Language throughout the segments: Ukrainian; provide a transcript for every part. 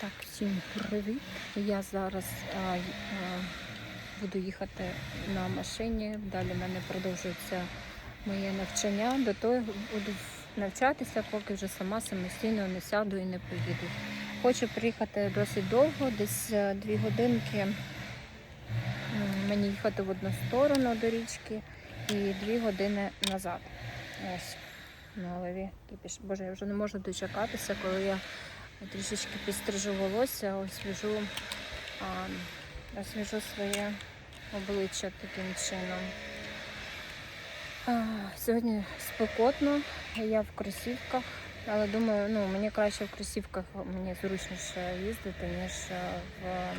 Так, всім привіт. Я зараз а, а, буду їхати на машині. Далі в мене продовжується моє навчання. До того буду навчатися, поки вже сама самостійно не сяду і не поїду. Хочу приїхати досить довго, десь е, дві годинки. Мені їхати в одну сторону до річки і дві години назад. Ось на голові. Боже, я вже не можу дочекатися, коли я трішечки підстрижу волосся, освіжу, а, освіжу своє обличчя таким чином. А, сьогодні спекотно, я в кросівках, але думаю, ну мені краще в кросівках, мені зручніше їздити, ніж в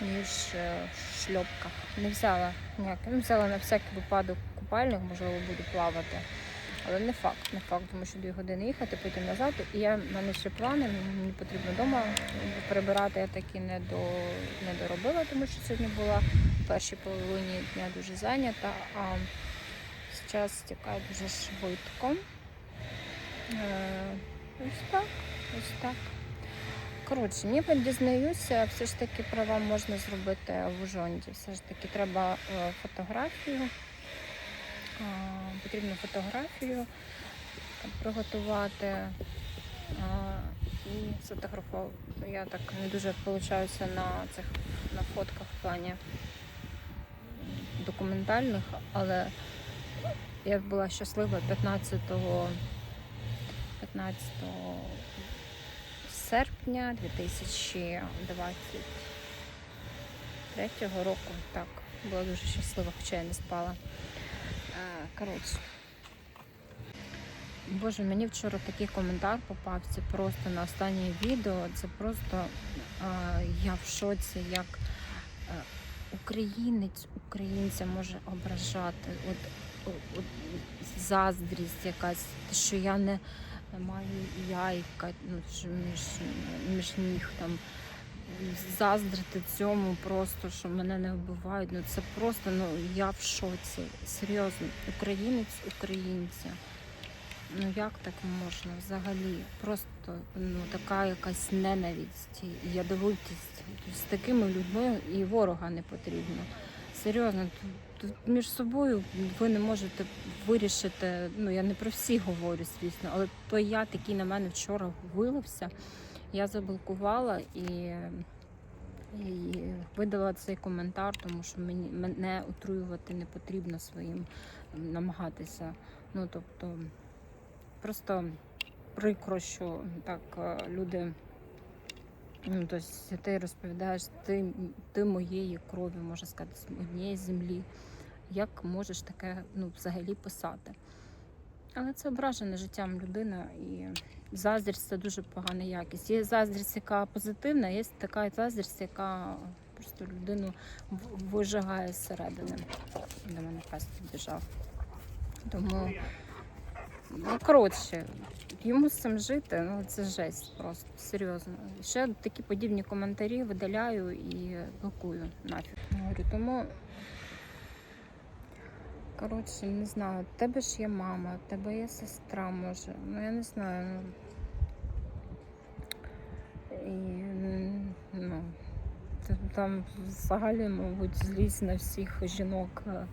ніж в. Не взяла ніяк. Ну, взяла на всякий випадок купальник, можливо, буду плавати. Але не факт, не факт, тому що дві години їхати, потім назад. І я, в мене ще плани, мені потрібно вдома прибирати, я таки не, до, не доробила, тому що сьогодні була в першій половині дня дуже зайнята, а зараз стікає дуже швидко. Е, ось так, ось так. Коротше, ніби дізнаюся, все ж таки права можна зробити в Ужонді. Все ж таки треба е, фотографію. Потрібно фотографію приготувати і сфотографувати. Я так не дуже получаюся на цих на фотках в плані документальних, але я була щаслива 15 15 серпня 2023 року. Так, була дуже щаслива, хоча я не спала. Коротше. Боже, мені вчора такий коментар попався просто на останнє відео. Це просто а, я в шоці, як е, українець українця може ображати. От, от заздрість якась, що я не маю яйка ну, між, між ніг там. Заздрити цьому просто, що мене не вбивають. Ну це просто ну я в шоці. Серйозно, українець українця. Ну як так можна взагалі? Просто ну така якась ненависть, і ядовитість. З такими людьми і ворога не потрібно. Серйозно, тут, між собою ви не можете вирішити. Ну я не про всіх говорю, звісно, але той я який на мене вчора вилився. Я заблокувала і, і видала цей коментар, тому що мені мене отруювати не потрібно своїм намагатися. Ну тобто, просто прикро, що так е, люди. Ну, тобто ти розповідаєш, ти, ти моєї крові, можна сказати, з однієї землі. Як можеш таке ну, взагалі писати? Але це ображена життям людина і заздрість це дуже погана якість. Є заздрість, яка позитивна, є така заздрість, яка просто людину вижигає зсередини. До мене пес підбіжав. Тому, ну коротше, йому з цим жити, ну це жесть просто, серйозно. Ще такі подібні коментарі видаляю і блокую нафіг. Говорю, тому Коротше, не знаю, в тебе ж є мама, в тебе є сестра, може. Ну я не знаю. Ну, і, ну, там взагалі, мабуть, злість на всіх жінок, е,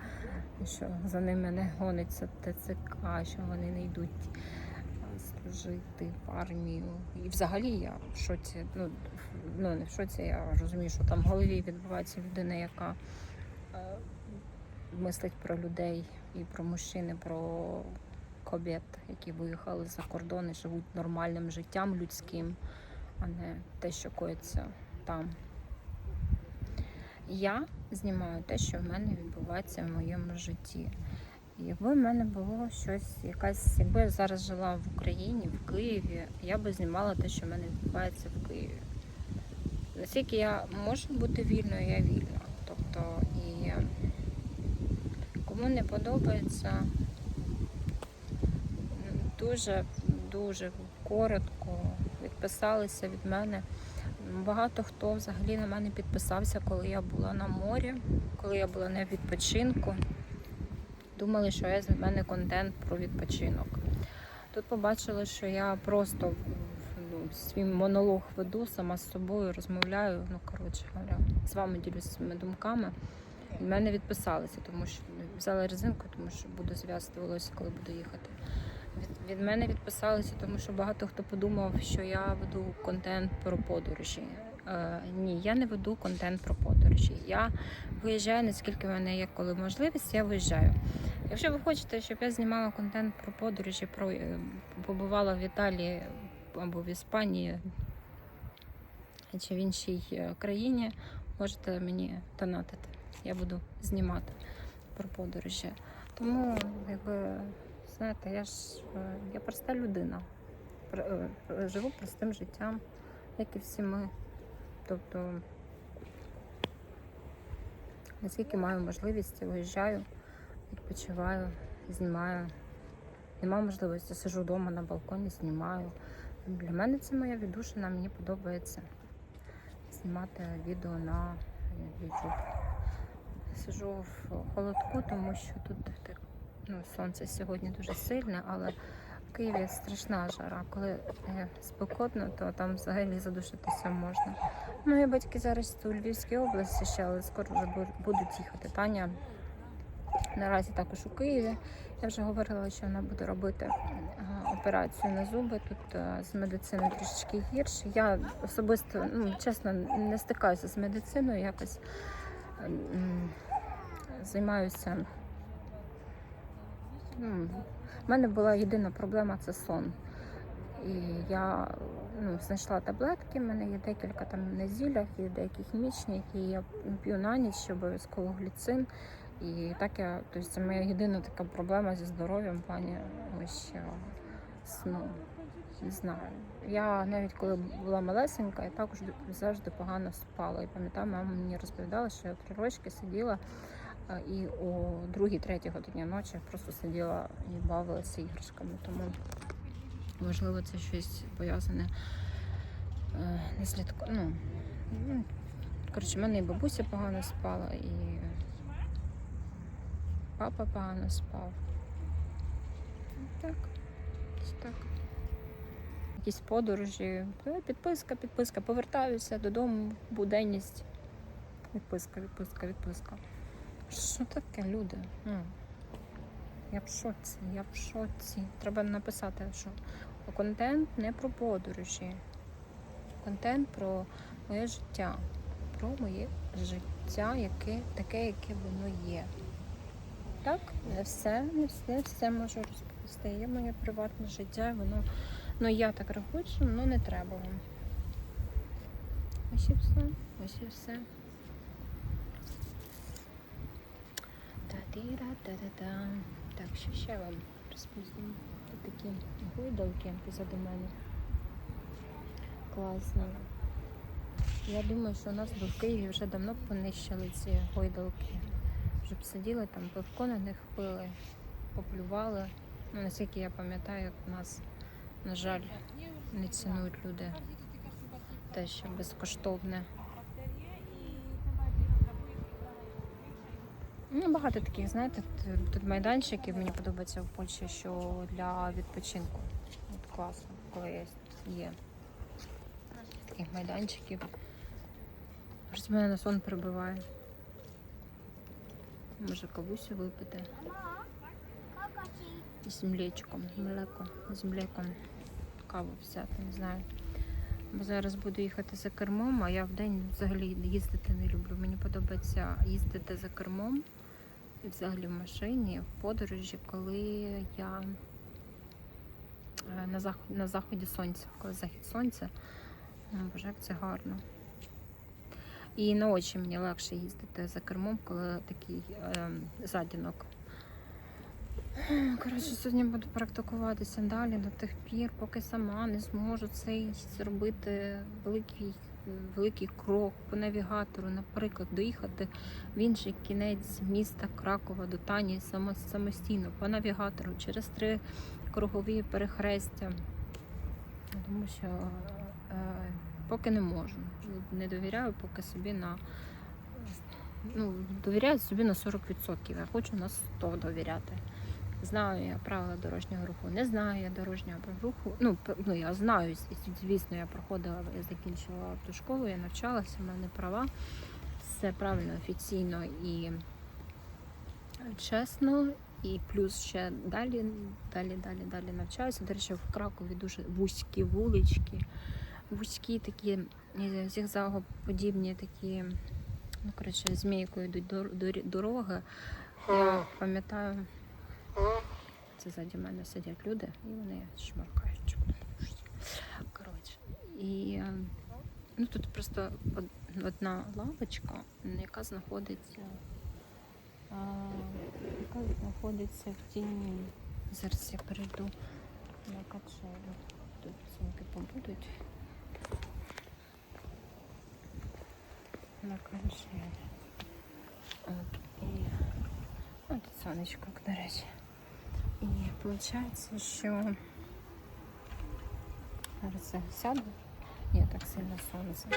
що за ними не гониться ТЦК, що вони не йдуть е, служити в армію. І взагалі я в шоці, ну, ну не в шоці, я розумію, що там в голові відбувається людина, яка е, мислить про людей і про мужчин, про кобєт, які виїхали за кордон і живуть нормальним життям людським, а не те, що коїться там. Я знімаю те, що в мене відбувається в моєму житті. Якби в мене було щось, якась, якби я зараз жила в Україні, в Києві, я би знімала те, що в мене відбувається в Києві. Наскільки я можу бути вільною, я вільна. Тобто і Кому не подобається, дуже дуже коротко відписалися від мене. Багато хто взагалі на мене підписався, коли я була на морі, коли я була на відпочинку. Думали, що я з мене контент про відпочинок. Тут побачили, що я просто ну, свій монолог веду, сама з собою розмовляю. Ну, коротше говоря, з вами ділюся своїми думками. Від мене відписалися, тому що взяла резинку, тому що буду зв'язати волосся, коли буду їхати. Від, від мене відписалися, тому що багато хто подумав, що я веду контент про подорожі. Е, ні, я не веду контент про подорожі. Я виїжджаю, наскільки в мене є коли можливість, я виїжджаю. Якщо ви хочете, щоб я знімала контент про подорожі, про е, побувала в Італії або в Іспанії чи в іншій е, країні, можете мені донатити. Я буду знімати про подорожі. Тому, якби, знаєте, я ж е, я проста людина. Е, Живу простим життям, як і всі ми. Тобто, наскільки маю можливість, я виїжджаю, відпочиваю, знімаю. Нема можливості, сижу вдома на балконі, знімаю. Для мене це моя віддушина, мені подобається знімати відео на YouTube. Сижу в холодку, тому що тут ну, сонце сьогодні дуже сильне, але в Києві страшна жара. Коли е, спекотно, то там взагалі задушитися можна. Мої батьки зараз у Львівській області ще, але скоро вже будуть їхати. Таня наразі також у Києві. Я вже говорила, що вона буде робити е, операцію на зуби. Тут е, з медициною трішечки гірше. Я особисто, ну чесно, не стикаюся з медициною, якось ем, займаюся. Ну, в мене була єдина проблема це сон. І я ну, знайшла таблетки, в мене є декілька там на зілях, є деякі хімічні, які я п'ю на ніч, обов'язково гліцин. І так я, тобто це моя єдина така проблема зі здоров'ям в плані ось е, сну. Не знаю. Я навіть коли була малесенька, я також завжди погано спала. І пам'ятаю, мама мені розповідала, що я три рочки сиділа і о другій-третій годині ночі просто сиділа і бавилася іграшками. Тому можливо це щось пов'язане е, не слідко. Ну, ну, коротше, в мене і бабуся погано спала, і папа погано спав. Так, так. Якісь подорожі. Е, Підписка, підписка. Повертаюся додому, буденність. Відписка, відписка, відписка. Що таке, люди? Ну, я в шоці, я в шоці. Треба написати, що контент не про подорожі. Контент про моє життя. Про моє життя, яке, таке, яке воно є. Так, не все, не все, все можу розповісти. Є моє приватне життя, воно, ну я так рахую, що воно не треба вам. Ось і все, ось і все. Та-ді-ра-та-та-та. Так, що ще вам розповім? Такі гойдалки позаду мене. Класно. Я думаю, що у нас в Києві вже давно понищили ці гойдалки. Щоб сиділи там, пивко на них пили, поплювали. Ну, наскільки я пам'ятаю, у нас, на жаль, не цінують люди те, що безкоштовне. Ну, багато таких, знаєте, тут майданчиків мені подобається в Польщі, що для відпочинку. От класно, коли є- є таких майданчиків. Щось мене на сон прибиває. Може кавусю випити. з млечком, млеко, з млеком каву взяти, не знаю. Бо зараз буду їхати за кермом, а я в день взагалі їздити не люблю. Мені подобається їздити за кермом і взагалі в машині, в подорожі, коли я е, на, зах... на заході сонця, коли захід сонця. Боже, як це гарно. І на очі мені легше їздити за кермом, коли такий е, задінок. Коротше, сьогодні буду практикуватися далі до тих пір, поки сама не зможу цей зробити великий, великий крок по навігатору, наприклад, доїхати в інший кінець міста Кракова до Тані самостійно по навігатору через три кругові перехрестя. Тому що е, поки не можу. Не довіряю поки собі на ну, довіряю собі на 40%. Я хочу на 100 довіряти. Знаю я правила дорожнього руху, не знаю я дорожнього руху. Ну, ну я знаю, звісно, я проходила, я закінчувала автошколу, я навчалася, в мене права. Все правильно, офіційно і чесно. І плюс ще далі, далі, далі, далі навчаюся. До речі, в Кракові дуже вузькі вулички, вузькі такі зігзагоподібні такі, ну коротше, змійкою йдуть дороги. Я пам'ятаю, це ззаді мене сидять люди, і вони шмаркають. Коротше. І ну, тут просто одна лавочка, яка знаходиться, яка знаходиться в тіні. Зараз я перейду на качелю. Тут цінки побудуть. На качелі. От, і... О, тут сонечко, до речі. І виходить, що зараз я сяду. Ні, так сильно сонце.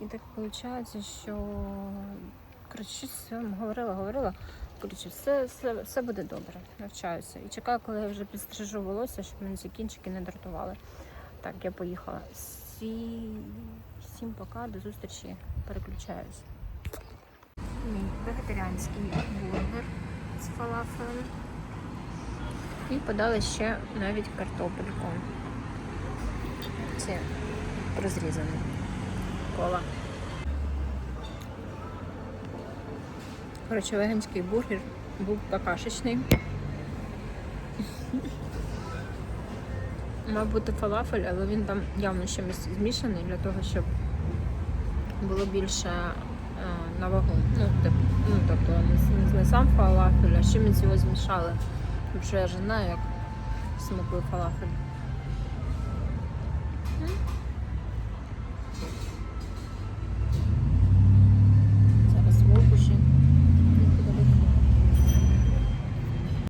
І так виходить, що коротше, говорила, говорила. Коротше, все, все, все буде добре, навчаюся. І чекаю, коли я вже підстрижу волосся, щоб мене ці кінчики не дратували. Так, я поїхала. Всі... Всім пока, до зустрічі, переключаюсь. Мій вегетаріанський бургер з фалафелем. І подали ще навіть картопельку. Це розрізане. Кола. Коротше, веганський бургер був какашечний. Мав бути фалафель, але він там явно чимось змішаний для того, щоб було більше на вагу. Ну, тип, ну тобто не, не сам фалафель, а з чимось його змішали. Тому я ж знаю, як смакує фалафель.